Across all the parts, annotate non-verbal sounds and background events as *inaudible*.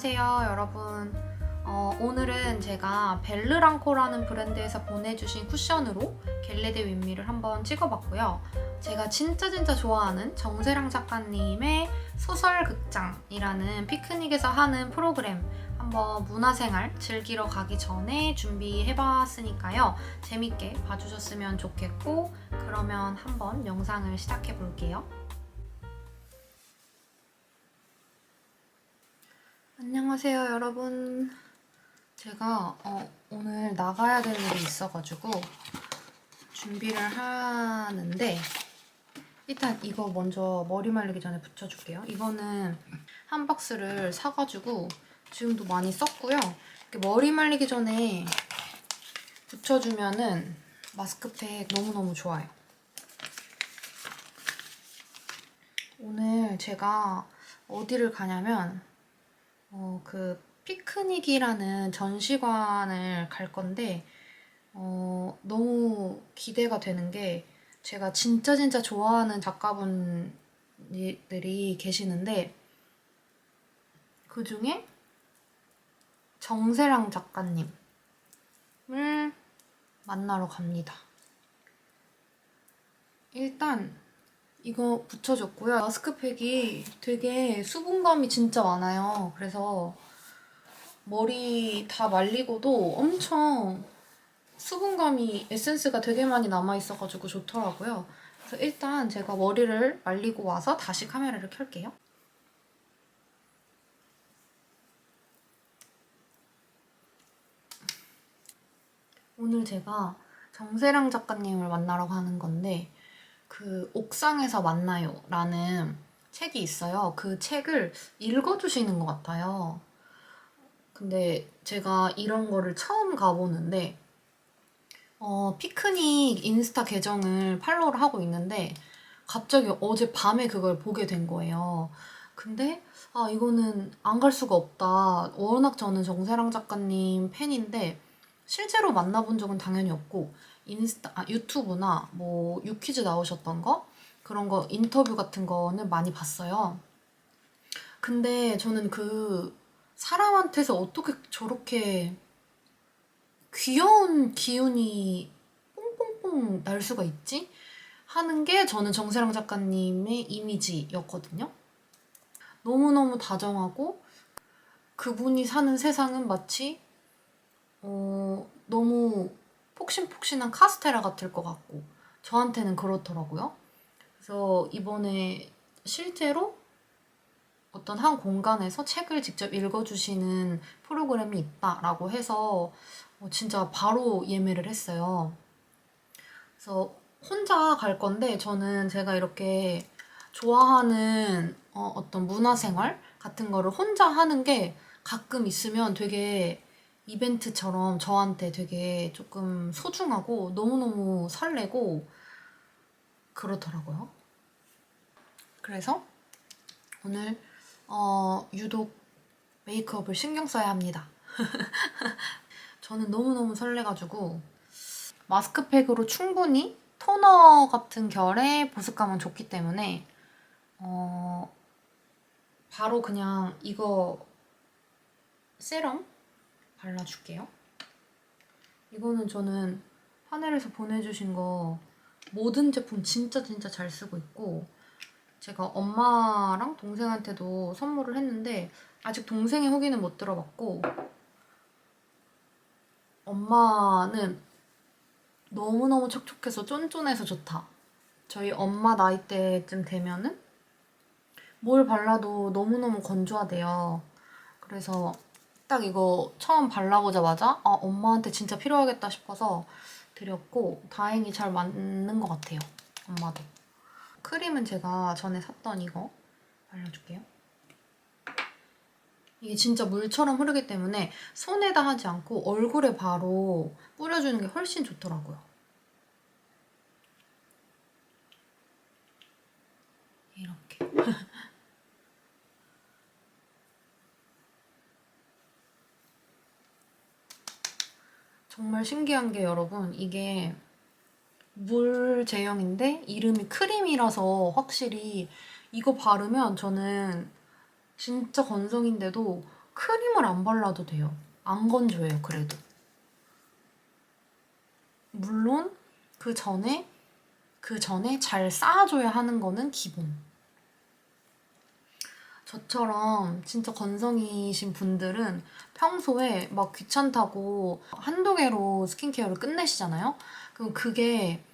안녕하세요, 여러분. 어, 오늘은 제가 벨르랑코라는 브랜드에서 보내주신 쿠션으로 겟레드 윗미를 한번 찍어봤고요. 제가 진짜 진짜 좋아하는 정세랑 작가님의 소설극장이라는 피크닉에서 하는 프로그램 한번 문화생활 즐기러 가기 전에 준비해봤으니까요. 재밌게 봐주셨으면 좋겠고 그러면 한번 영상을 시작해 볼게요. 안녕하세요, 여러분. 제가 어, 오늘 나가야 될 일이 있어가지고 준비를 하는데 일단 이거 먼저 머리 말리기 전에 붙여줄게요. 이거는 한 박스를 사가지고 지금도 많이 썼고요. 머리 말리기 전에 붙여주면은 마스크팩 너무너무 좋아요. 오늘 제가 어디를 가냐면 어, 그 피크닉이라는 전시관을 갈 건데 어, 너무 기대가 되는 게 제가 진짜 진짜 좋아하는 작가분들이 계시는데 그 중에 정세랑 작가님을 만나러 갑니다. 일단 이거 붙여줬고요. 마스크팩이 되게 수분감이 진짜 많아요. 그래서 머리 다 말리고도 엄청 수분감이 에센스가 되게 많이 남아있어가지고 좋더라고요. 그래서 일단 제가 머리를 말리고 와서 다시 카메라를 켤게요. 오늘 제가 정세랑 작가님을 만나러 가는 건데 그 옥상에서 만나요 라는 책이 있어요. 그 책을 읽어주시는 것 같아요. 근데 제가 이런 거를 처음 가보는데 어, 피크닉 인스타 계정을 팔로우를 하고 있는데 갑자기 어제 밤에 그걸 보게 된 거예요. 근데 아 이거는 안 갈 수가 없다. 워낙 저는 정세랑 작가님 팬인데 실제로 만나본 적은 당연히 없고 인스타 아, 유튜브나 뭐 유퀴즈 나오셨던 거 그런 거 인터뷰 같은 거는 많이 봤어요. 근데 저는 그 사람한테서 어떻게 저렇게 귀여운 기운이 뽕뽕뽕 날 수가 있지? 하는 게 저는 정세랑 작가님의 이미지였거든요. 너무너무 다정하고 그분이 사는 세상은 마치 어, 너무 폭신폭신한 카스테라 같을 것 같고 저한테는 그렇더라고요. 그래서 이번에 실제로 어떤 한 공간에서 책을 직접 읽어주시는 프로그램이 있다라고 해서 어, 진짜 바로 예매를 했어요. 그래서 혼자 갈 건데 저는 제가 이렇게 좋아하는 어, 어떤 문화생활 같은 거를 혼자 하는 게 가끔 있으면 되게 이벤트처럼 저한테 되게 조금 소중하고 너무너무 설레고 그렇더라고요. 그래서 오늘 어, 유독 메이크업을 신경 써야 합니다. *laughs* 저는 너무너무 설레가지고 마스크팩으로 충분히 토너 같은 결의 보습감은 좋기 때문에 어, 바로 그냥 이거 세럼 발라줄게요. 이거는 저는 하늘에서 보내주신 거 모든 제품 진짜 진짜 잘 쓰고 있고 제가 엄마랑 동생한테도 선물을 했는데 아직 동생의 후기는 못 들어봤고 엄마는 너무너무 촉촉해서 쫀쫀해서 좋다. 저희 엄마 나이대쯤 되면은 뭘 발라도 너무너무 건조하대요. 그래서 딱 이거 처음 발라보자마자 아, 엄마한테 진짜 필요하겠다 싶어서 드렸고 다행히 잘 맞는 것 같아요. 엄마도. 크림은 제가 전에 샀던 이거 발라줄게요. 이게 진짜 물처럼 흐르기 때문에 손에다 하지 않고 얼굴에 바로 뿌려주는 게 훨씬 좋더라고요. 이렇게. *laughs* 정말 신기한 게 여러분 이게 물 제형인데 이름이 크림이라서 확실히 이거 바르면 저는 진짜 건성인데도 크림을 안 발라도 돼요. 안 건조해요, 그래도. 물론 그 전에 그 전에 잘 쌓아줘야 하는 거는 기본. 저처럼 진짜 건성이신 분들은 평소에 막 귀찮다고 한두 개로 스킨케어를 끝내시잖아요? 그럼 그게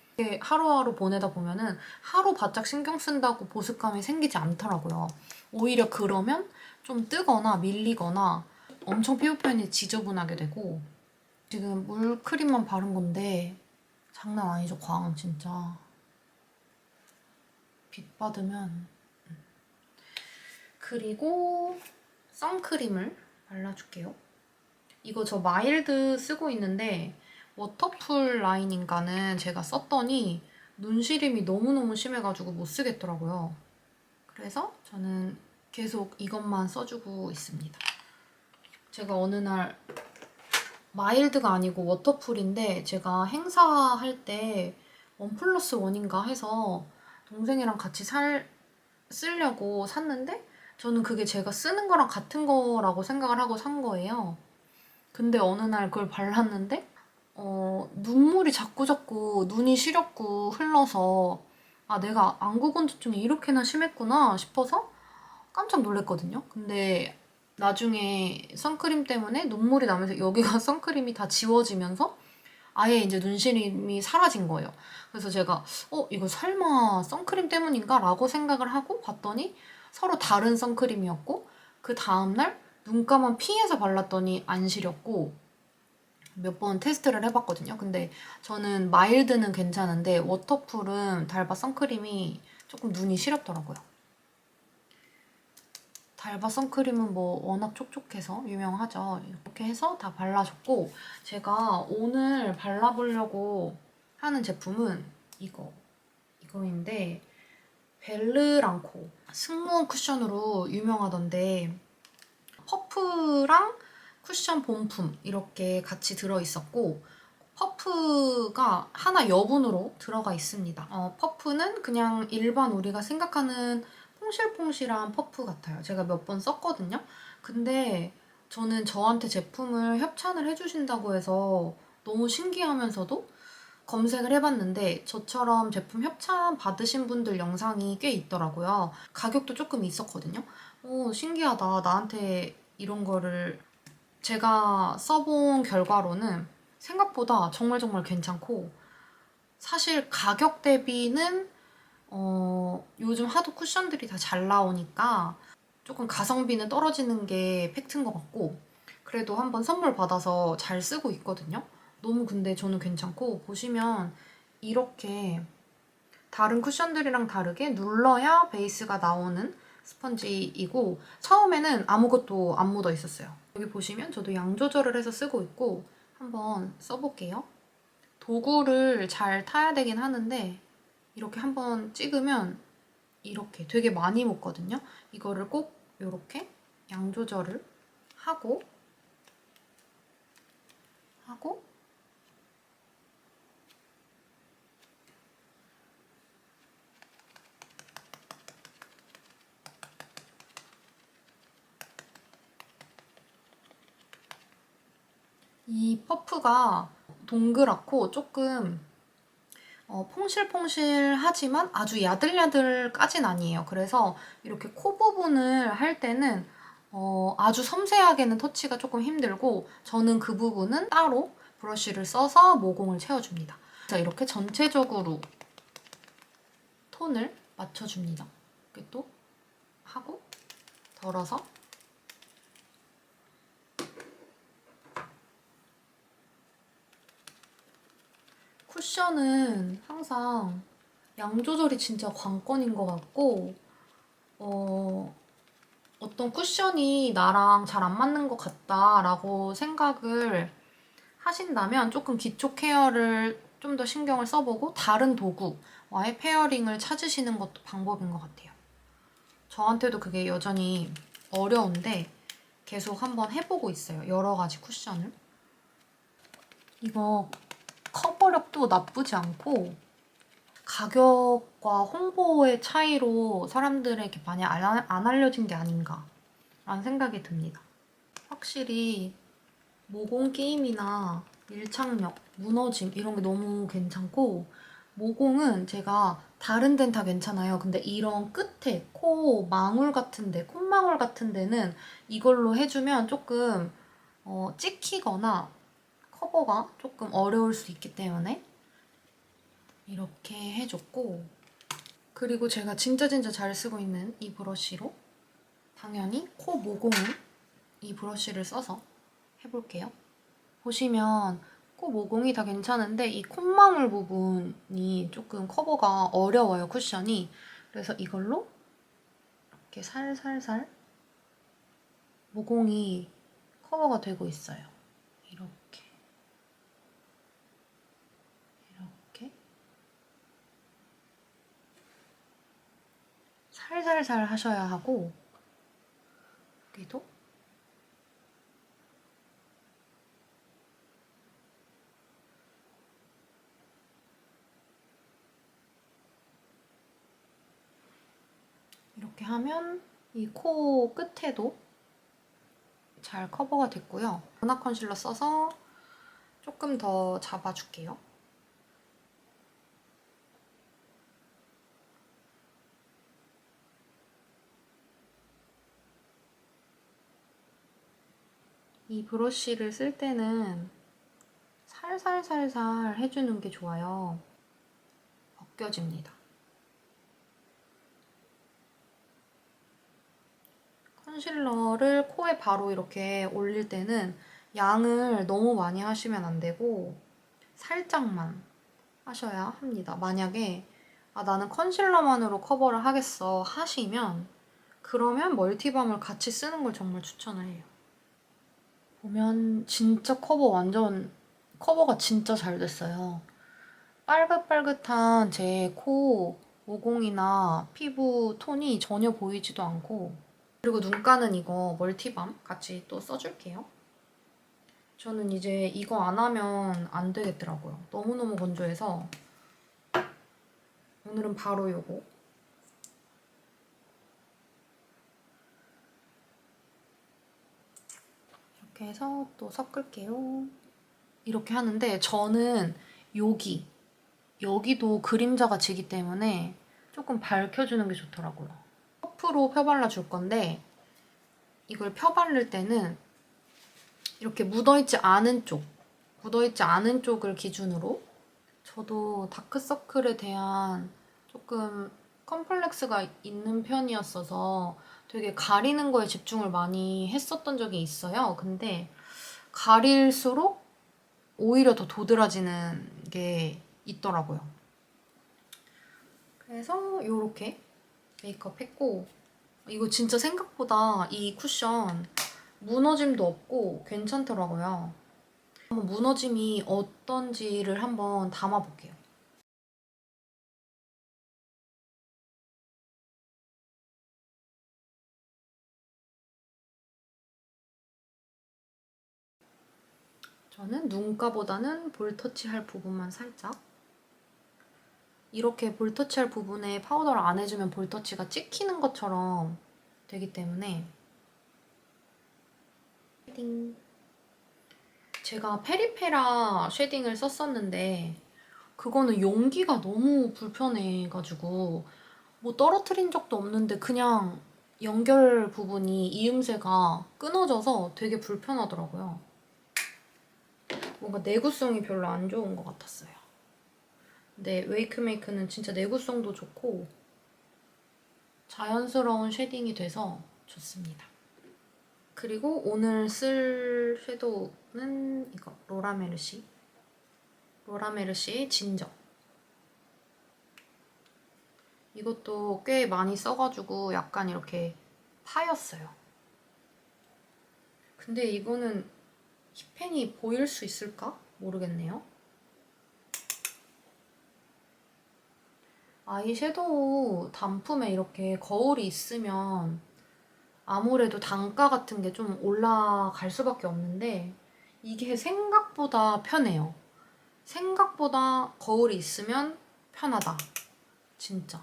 하루하루 보내다 보면은 하루 바짝 신경 쓴다고 보습감이 생기지 않더라고요. 오히려 그러면 좀 뜨거나 밀리거나 엄청 피부 표현이 지저분하게 되고 지금 물크림만 바른 건데 장난 아니죠, 광 진짜. 빛 받으면 그리고 선크림을 발라줄게요. 이거 저 마일드 쓰고 있는데 워터풀 라인인가는 제가 썼더니 눈시림이 너무너무 심해가지고 못 쓰겠더라고요. 그래서 저는 계속 이것만 써주고 있습니다. 제가 어느 날 마일드가 아니고 워터풀인데 제가 행사할 때 원 플러스 원인가 해서 동생이랑 같이 살 쓰려고 샀는데 저는 그게 제가 쓰는 거랑 같은 거라고 생각을 하고 산 거예요. 근데 어느 날 그걸 발랐는데 어, 눈물이 자꾸 자꾸 눈이 시렵고 흘러서 아 내가 안구 건조증이 이렇게나 심했구나 싶어서 깜짝 놀랐거든요. 근데 나중에 선크림 때문에 눈물이 나면서 여기가 *laughs* 선크림이 다 지워지면서 아예 이제 눈시림이 사라진 거예요. 그래서 제가 어 이거 설마 선크림 때문인가? 라고 생각을 하고 봤더니 서로 다른 선크림이었고 그 다음날 눈가만 피해서 발랐더니 안 시렸고 몇 번 테스트를 해봤거든요. 근데 저는 마일드는 괜찮은데 워터풀은 달바 선크림이 조금 눈이 시렵더라고요. 달바 선크림은 뭐 워낙 촉촉해서 유명하죠. 이렇게 해서 다 발라줬고 제가 오늘 발라보려고 하는 제품은 이거 이거인데 벨르랑코 승무원 쿠션으로 유명하던데 퍼프랑 쿠션 본품 이렇게 같이 들어있었고 퍼프가 하나 여분으로 들어가 있습니다. 어, 퍼프는 그냥 일반 우리가 생각하는 퐁실퐁실한 퍼프 같아요. 제가 몇 번 썼거든요. 근데 저는 저한테 제품을 협찬을 해주신다고 해서 너무 신기하면서도 검색을 해봤는데 저처럼 제품 협찬 받으신 분들 영상이 꽤 있더라고요. 가격도 조금 있었거든요. 오, 신기하다. 나한테 이런 거를 제가 써본 결과로는 생각보다 정말 정말 괜찮고 사실 가격 대비는 어, 요즘 하도 쿠션들이 다 잘 나오니까 조금 가성비는 떨어지는 게 팩트인 것 같고 그래도 한번 선물 받아서 잘 쓰고 있거든요. 너무 근데 저는 괜찮고 보시면 이렇게 다른 쿠션들이랑 다르게 눌러야 베이스가 나오는 스펀지이고 처음에는 아무것도 안 묻어 있었어요. 여기 보시면 저도 양 조절을 해서 쓰고 있고 한번 써볼게요. 도구를 잘 타야 되긴 하는데 이렇게 한번 찍으면 이렇게 되게 많이 묻거든요. 이거를 꼭 이렇게 양 조절을 하고 하고 이 퍼프가 동그랗고 조금 어, 퐁실퐁실하지만 아주 야들야들까진 아니에요. 그래서 이렇게 코 부분을 할 때는 어, 아주 섬세하게는 터치가 조금 힘들고 저는 그 부분은 따로 브러쉬를 써서 모공을 채워줍니다. 그래서 이렇게 전체적으로 톤을 맞춰줍니다. 이렇게 또 하고 덜어서 쿠션은 항상 양 조절이 진짜 관건인 것 같고, 어, 어떤 쿠션이 나랑 잘 안 맞는 것 같다라고 생각을 하신다면 조금 기초 케어를 좀 더 신경을 써보고 다른 도구와의 페어링을 찾으시는 것도 방법인 것 같아요. 저한테도 그게 여전히 어려운데 계속 한번 해보고 있어요. 여러 가지 쿠션을. 이거 커버력도 나쁘지 않고 가격과 홍보의 차이로 사람들에게 많이 안, 안 알려진 게 아닌가 라는 생각이 듭니다. 확실히 모공 게임이나 밀착력, 무너짐 이런 게 너무 괜찮고 모공은 제가 다른 데는 다 괜찮아요. 근데 이런 끝에 코 망울 같은 데, 콧망울 같은 데는 이걸로 해주면 조금 어, 찍히거나 커버가 조금 어려울 수 있기 때문에 이렇게 해줬고 그리고 제가 진짜 진짜 잘 쓰고 있는 이 브러쉬로 당연히 코 모공은 이 브러쉬를 써서 해볼게요. 보시면 코 모공이 다 괜찮은데 이 콧망울 부분이 조금 커버가 어려워요, 쿠션이. 그래서 이걸로 이렇게 살살살 모공이 커버가 되고 있어요. 이렇게. 이렇게. 살살살 하셔야 하고 여기도 이렇게 하면 이 코 끝에도 잘 커버가 됐고요. 연화 컨실러 써서 조금 더 잡아줄게요. 이 브러쉬를 쓸 때는 살살살살 해주는 게 좋아요. 벗겨집니다. 컨실러를 코에 바로 이렇게 올릴 때는 양을 너무 많이 하시면 안 되고 살짝만 하셔야 합니다. 만약에 아, 나는 컨실러만으로 커버를 하겠어 하시면 그러면 멀티밤을 같이 쓰는 걸 정말 추천을 해요. 보면 진짜 커버 완전 커버가 진짜 잘 됐어요. 빨긋빨긋한 제 코 모공이나 피부 톤이 전혀 보이지도 않고 그리고 눈가는 이거 멀티밤 같이 또 써줄게요. 저는 이제 이거 안 하면 안 되겠더라고요. 너무너무 건조해서 오늘은 바로 요거 이렇게 해서 또 섞을게요. 이렇게 하는데 저는 여기 여기도 그림자가 지기 때문에 조금 밝혀주는 게 좋더라고요. 퍼프로 펴발라 줄 건데 이걸 펴바를 때는 이렇게 묻어있지 않은 쪽 묻어있지 않은 쪽을 기준으로 저도 다크서클에 대한 조금 컴플렉스가 있는 편이었어서 되게 가리는 거에 집중을 많이 했었던 적이 있어요. 근데 가릴수록 오히려 더 도드라지는 게 있더라고요. 그래서 이렇게 메이크업 했고 이거 진짜 생각보다 이 쿠션 무너짐도 없고 괜찮더라고요. 무너짐이 어떤지를 한번 담아볼게요. 저는 눈가보다는 볼 터치 할 부분만 살짝. 이렇게 볼 터치 할 부분에 파우더를 안 해주면 볼 터치가 찍히는 것처럼 되기 때문에. 쉐딩. 제가 페리페라 쉐딩을 썼었는데 그거는 용기가 너무 불편해가지고 뭐 떨어뜨린 적도 없는데 그냥 연결 부분이 이음새가 끊어져서 되게 불편하더라고요. 뭔가 내구성이 별로 안 좋은 것 같았어요. 근데 웨이크메이크는 진짜 내구성도 좋고 자연스러운 쉐딩이 돼서 좋습니다. 그리고 오늘 쓸 섀도우는 이거 로라메르시 로라메르시 진저 이것도 꽤 많이 써가지고 약간 이렇게 파였어요. 근데 이거는 힙펜이 보일 수 있을까? 모르겠네요. 아이섀도우 단품에 이렇게 거울이 있으면 아무래도 단가 같은 게 좀 올라갈 수밖에 없는데 이게 생각보다 편해요. 생각보다 거울이 있으면 편하다. 진짜.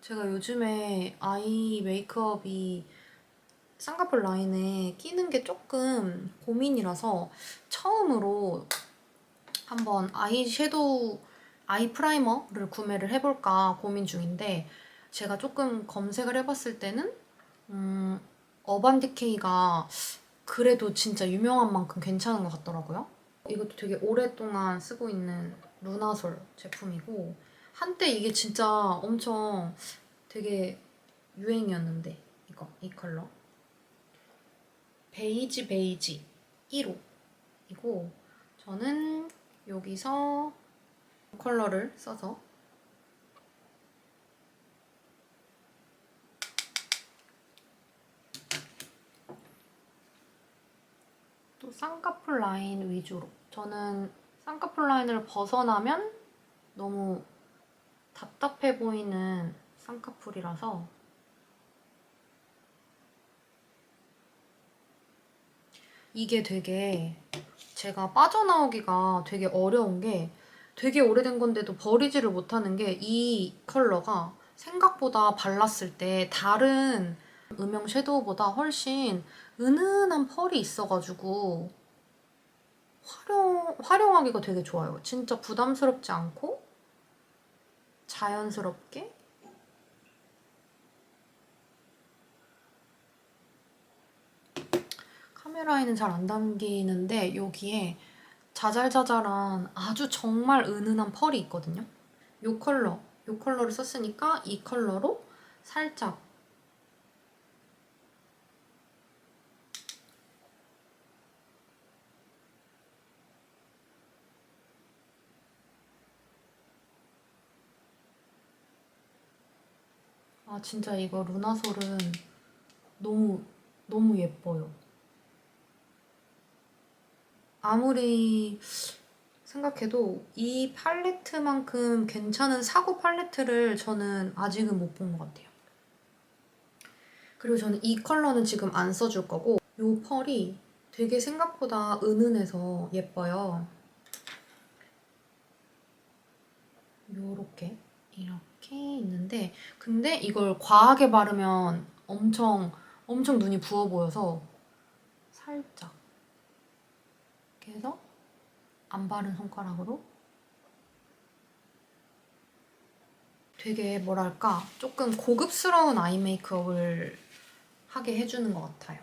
제가 요즘에 아이 메이크업이 쌍꺼풀 라인에 끼는 게 조금 고민이라서 처음으로 한번 아이 섀도우, 아이 프라이머를 구매를 해볼까 고민 중인데 제가 조금 검색을 해봤을 때는 음, 어반디케이가 그래도 진짜 유명한 만큼 괜찮은 것 같더라고요. 이것도 되게 오랫동안 쓰고 있는 루나솔 제품이고 한때 이게 진짜 엄청 되게 유행이었는데 이거 이 컬러 베이지 베이지 1호 이고 저는 여기서 컬러를 써서 또 쌍꺼풀 라인 위주로. 저는 쌍꺼풀 라인을 벗어나면 너무 답답해 보이는 쌍꺼풀이라서 이게 되게 제가 빠져나오기가 되게 어려운 게 되게 오래된 건데도 버리지를 못하는 게 이 컬러가 생각보다 발랐을 때 다른 음영 섀도우보다 훨씬 은은한 펄이 있어가지고 활용, 활용하기가 되게 좋아요. 진짜 부담스럽지 않고 자연스럽게 카메라에는 잘 안 담기는데 여기에 자잘자잘한 아주 정말 은은한 펄이 있거든요. 이 컬러, 이 컬러를 썼으니까 이 컬러로 살짝 아 진짜 이거 루나솔은 너무 너무 예뻐요. 아무리 생각해도 이 팔레트만큼 괜찮은 사고 팔레트를 저는 아직은 못 본 것 같아요. 그리고 저는 이 컬러는 지금 안 써줄 거고 이 펄이 되게 생각보다 은은해서 예뻐요. 요렇게 이렇게 있는데 근데 이걸 과하게 바르면 엄청 엄청 눈이 부어 보여서 살짝 이렇게 해서 안 바른 손가락으로 되게 뭐랄까 조금 고급스러운 아이 메이크업을 하게 해주는 것 같아요.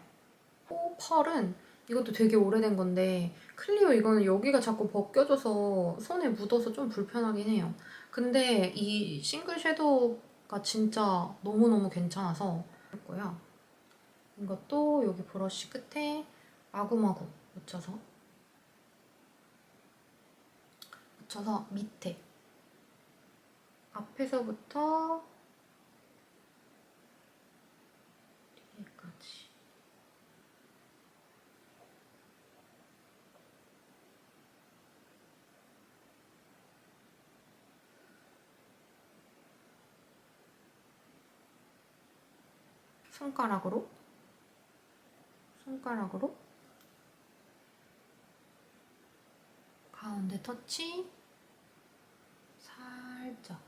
코 펄은 이것도 되게 오래된 건데 클리오 이거는 여기가 자꾸 벗겨져서 손에 묻어서 좀 불편하긴 해요. 근데 이 싱글 섀도우가 진짜 너무너무 괜찮아서 했고요. 이것도 여기 브러쉬 끝에 마구마구 묻혀서 묻혀서 밑에. 앞에서부터 뒤에까지. 손가락으로? 손가락으로? 가운데 터치 살짝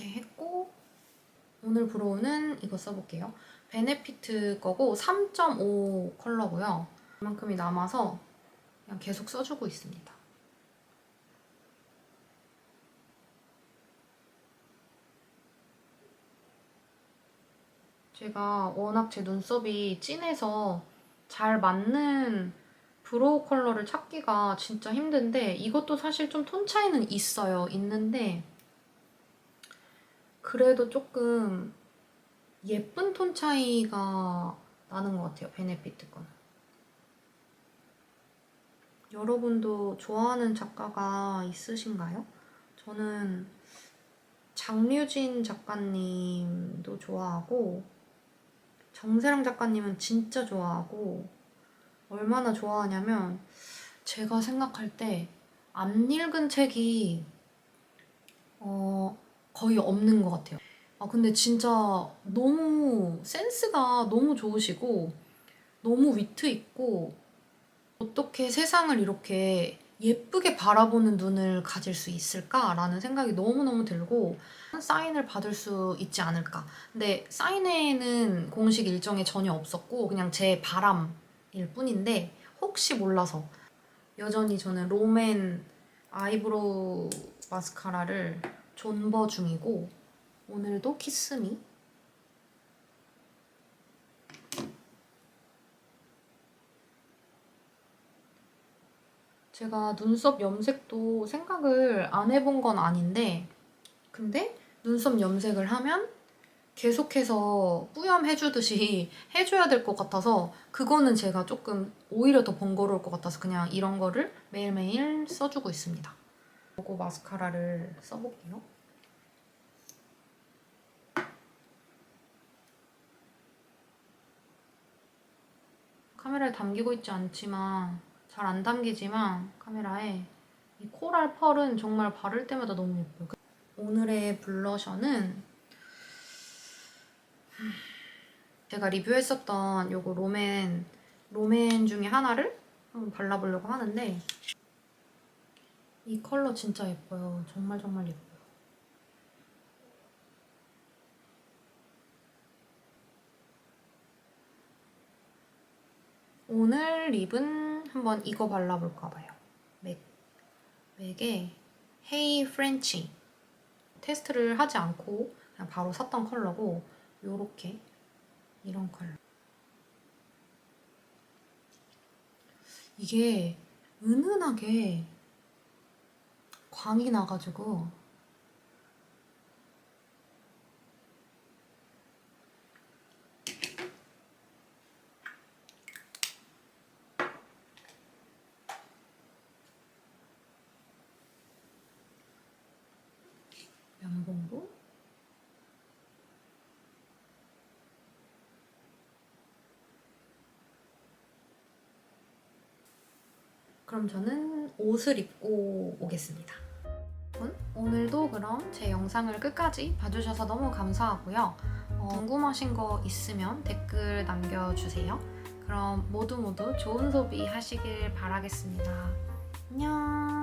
이렇게 했고 오늘 브로우는 이거 써볼게요. 베네피트 거고 3.5 컬러고요. 이만큼이 남아서 그냥 계속 써주고 있습니다. 제가 워낙 제 눈썹이 진해서 잘 맞는 브로우 컬러를 찾기가 진짜 힘든데 이것도 사실 좀 톤 차이는 있어요. 있는데 그래도 조금 예쁜 톤 차이가 나는 것 같아요. 베네피트 건. 여러분도 좋아하는 작가가 있으신가요? 저는 장류진 작가님도 좋아하고 정세랑 작가님은 진짜 좋아하고 얼마나 좋아하냐면 제가 생각할 때 안 읽은 책이 어, 거의 없는 것 같아요. 아, 근데 진짜 너무 센스가 너무 좋으시고 너무 위트 있고 어떻게 세상을 이렇게 예쁘게 바라보는 눈을 가질 수 있을까라는 생각이 너무너무 들고 사인을 받을 수 있지 않을까. 근데 사인회는 공식 일정이 전혀 없었고 그냥 제 바람일 뿐인데 혹시 몰라서 여전히 저는 롬앤 아이브로우 마스카라를 존버 중이고 오늘도 키스미 제가 눈썹 염색도 생각을 안 해본 건 아닌데 근데 눈썹 염색을 하면 계속해서 뿌염해주듯이 *laughs* 해줘야 될 것 같아서 그거는 제가 조금 오히려 더 번거로울 것 같아서 그냥 이런 거를 매일매일 써주고 있습니다. 요거 마스카라를 써볼게요. 카메라에 담기고 있지 않지만 잘 안 담기지만 카메라에 이 코랄 펄은 정말 바를 때마다 너무 예뻐요. 오늘의 블러셔는 제가 리뷰했었던 요거 롬앤 롬앤 중에 하나를 한번 발라보려고 하는데 이 컬러 진짜 예뻐요. 정말 정말 예뻐요. 오늘 립은 한번 이거 발라볼까 봐요. 맥. 맥의 헤이 프렌치. 테스트를 하지 않고 그냥 바로 샀던 컬러고 요렇게 이런 컬러. 이게 은은하게 광이 나가지고 면봉도 그럼 저는 옷을 입고 오겠습니다. 오늘도 그럼 제 영상을 끝까지 봐주셔서 너무 감사하고요. 어, 궁금하신 거 있으면 댓글 남겨주세요. 그럼 모두 모두 좋은 소비 하시길 바라겠습니다. 안녕.